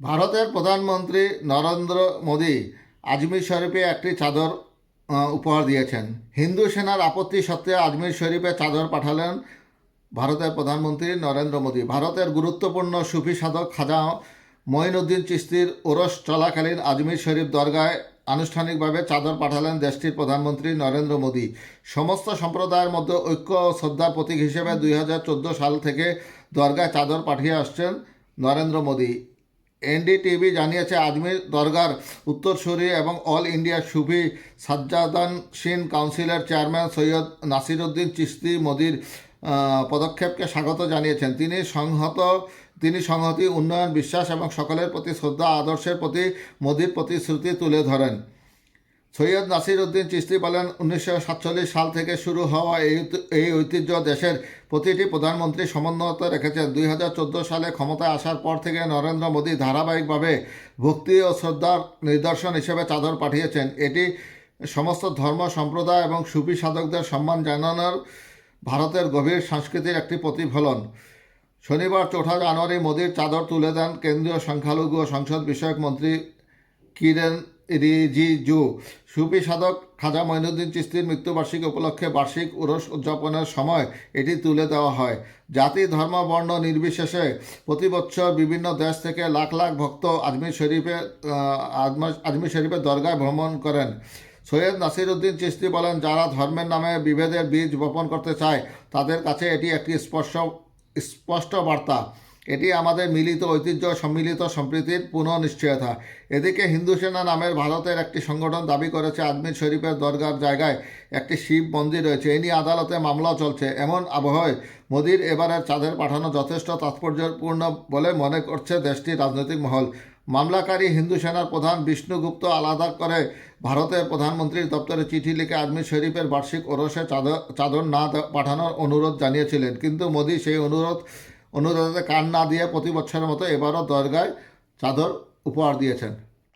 ভারতের প্রধানমন্ত্রী নরেন্দ্র মোদী আজমির শরীফে একটি চাদর উপহার দিয়েছেন। হিন্দু সেনার আপত্তি সত্ত্বেও আজমির শরীফে চাদর পাঠালেন ভারতের প্রধানমন্ত্রী নরেন্দ্র মোদী। ভারতের গুরুত্বপূর্ণ সুফি সাধক খাজা মঈনুদ্দিন চিস্তির ওরস চলাকালীন আজমির শরীফ দরগায় আনুষ্ঠানিকভাবে চাদর পাঠালেন দেশটির প্রধানমন্ত্রী নরেন্দ্র মোদী। সমস্ত সম্প্রদায়ের মধ্যে ঐক্য ও শ্রদ্ধার প্রতীক হিসেবে দুই হাজার চোদ্দ সাল থেকে দরগায় চাদর পাঠিয়ে আসছেন নরেন্দ্র মোদী। এনডিটিভি জানিয়েছে আজমির দরগার উত্তরসূরি এবং অল ইন্ডিয়া সুফি সাজ্জাদান সিন কাউন্সিলের চেয়ারম্যান সৈয়দ নাসিরুদ্দিন চিস্তি মোদির পদক্ষেপকে স্বাগত জানিয়েছেন। তিনি সংহত, তিনি সংহতি, উন্নয়ন, বিশ্বাস এবং সকলের প্রতি শ্রদ্ধা, আদর্শের প্রতি, মোদির প্রতিশ্রুতি তুলে ধরেন। সৈয়দ নাসির উদ্দিন চিস্তি বলেন, উনিশশো সাতচল্লিশ সাল থেকে শুরু হওয়া এই এই ঐতিহ্য দেশের প্রতিটি প্রধানমন্ত্রী সমন্বয়ত রেখেছেন। দুই হাজার চোদ্দ সালে ক্ষমতায় আসার পর থেকে নরেন্দ্র মোদী ধারাবাহিকভাবে ভক্তি ও শ্রদ্ধার নিদর্শন হিসেবে চাদর পাঠিয়েছেন। এটি সমস্ত ধর্ম, সম্প্রদায় এবং সুফি সাধকদের সম্মান জানানোর ভারতের গভীর সংস্কৃতির একটি প্রতিফলন। শনিবার চৌঠা জানুয়ারি মোদীর চাদর তুলে দেন কেন্দ্রীয় সংখ্যালঘু ও সংসদ বিষয়ক মন্ত্রী কিরেন রিজিজু সুফি সাধক খাজা মঈনুদ্দিন চিস্তির মৃত্যুবার্ষিকী উপলক্ষে বার্ষিক উরস উদযাপনের সময় এটি তুলে দেওয়া হয়। জাতি, ধর্ম, বর্ণ নির্বিশেষে প্রতি বছর বিভিন্ন দেশ থেকে লাখ লাখ ভক্ত আজমির শরীফে আজমির শরীফের দরগায় ভ্রমণ করেন। সৈয়দ নাসির উদ্দিন চিস্তি বলেন, যারা ধর্মের নামে বিভেদের বীজ বপন করতে চায়, তাদের কাছে এটি একটি স্পষ্ট স্পষ্ট বার্তা। এটি আমাদের মিলিত ঐতিহ্য, সম্মিলিত সম্প্রীতির পুনঃনিশ্চয়তা। এদিকে হিন্দু সেনা নামের ভারতের একটি সংগঠন দাবি করেছে, আজমির শরীফের দরগার জায়গায় একটি শিব মন্দির রয়েছে। এ নিয়ে আদালতে মামলা চলছে। এমন আবহাওয়ায় মোদির এবারের চাঁদের পাঠানো যথেষ্ট তাৎপর্যপূর্ণ বলে মনে করছে দেশটির রাজনৈতিক মহল। মামলাকারী হিন্দু সেনার প্রধান বিষ্ণুগুপ্ত আলাদা করে ভারতের প্রধানমন্ত্রীর দপ্তরে চিঠি লিখে আজমির শরীফের বার্ষিক ওরসে চাদর চাদর না পাঠানোর অনুরোধ জানিয়েছিলেন। কিন্তু মোদী সেই অনুরোধ অনুরোধে কান না দিয়ে প্রতি বছরের মতো এবারও দরগায় চাদর উপহার দিয়েছেন।